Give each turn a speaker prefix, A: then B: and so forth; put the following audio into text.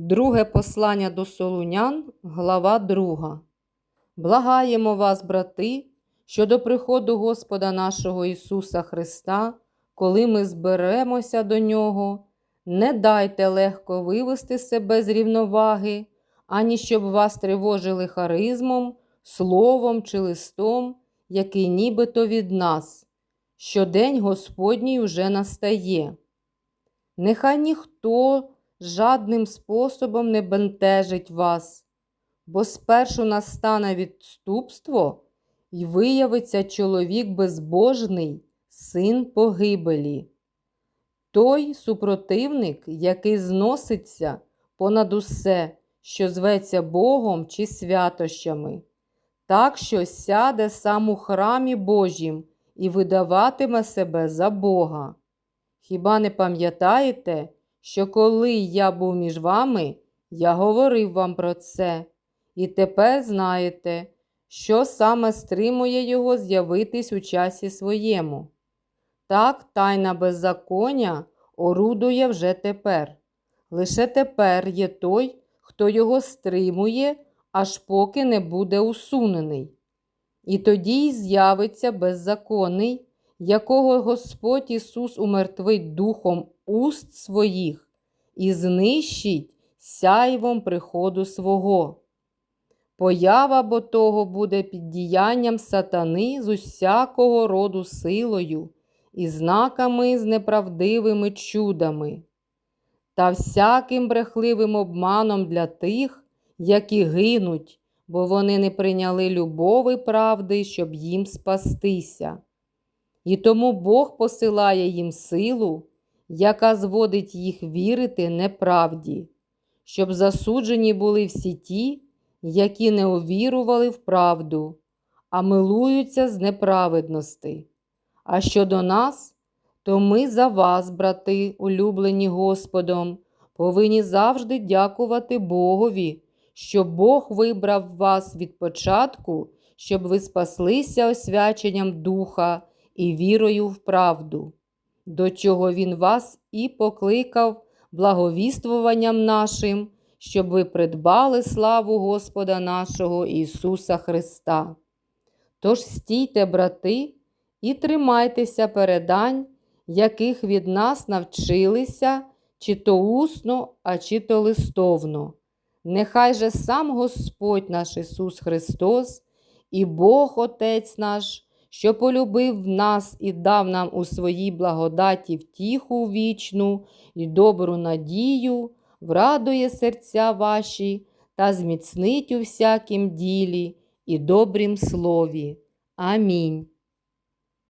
A: Друге послання до Солунян, глава 2. Благаємо вас, брати, що до приходу Господа нашого Ісуса Христа, коли ми зберемося до Нього, не дайте легко вивести себе з рівноваги, ані щоб вас тривожили харизмом, словом чи листом, який нібито від нас, що день Господній уже настає. Нехай ніхто жадним способом не бентежить вас, бо спершу настане відступство і виявиться чоловік безбожний, син погибелі. Той супротивник, який зноситься понад усе, що зветься Богом чи святощами, так що сяде сам у храмі Божім і видаватиме себе за Бога. Хіба не пам'ятаєте, що коли я був між вами, я говорив вам про це, і тепер знаєте, що саме стримує його з'явитись у часі своєму. Так, тайна беззаконня орудує вже тепер. Лише тепер є той, хто його стримує, аж поки не буде усунений. І тоді й з'явиться беззаконний, якого Господь Ісус умертвить духом уст своїх і знищить сяйвом приходу свого. Поява бо того буде під діянням сатани з усякого роду силою і знаками з неправдивими чудами, та всяким брехливим обманом для тих, які гинуть, бо вони не прийняли любови правди, щоб їм спастися. І тому Бог посилає їм силу, яка зводить їх вірити неправді, щоб засуджені були всі ті, які не увірували в правду, а милуються з неправедності. А щодо нас, то ми за вас, брати, улюблені Господом, повинні завжди дякувати Богові, що Бог вибрав вас від початку, щоб ви спаслися освяченням Духа і вірою в правду, до чого Він вас і покликав благовіствуванням нашим, щоб ви придбали славу Господа нашого Ісуса Христа. Тож стійте, брати, і тримайтеся передань, яких від нас навчилися, чи то усно, а чи то листовно. Нехай же сам Господь наш Ісус Христос і Бог Отець наш, що полюбив нас і дав нам у своїй благодаті втіху вічну і добру надію, врадує серця ваші та зміцнить у всякім ділі і добрім слові. Амінь.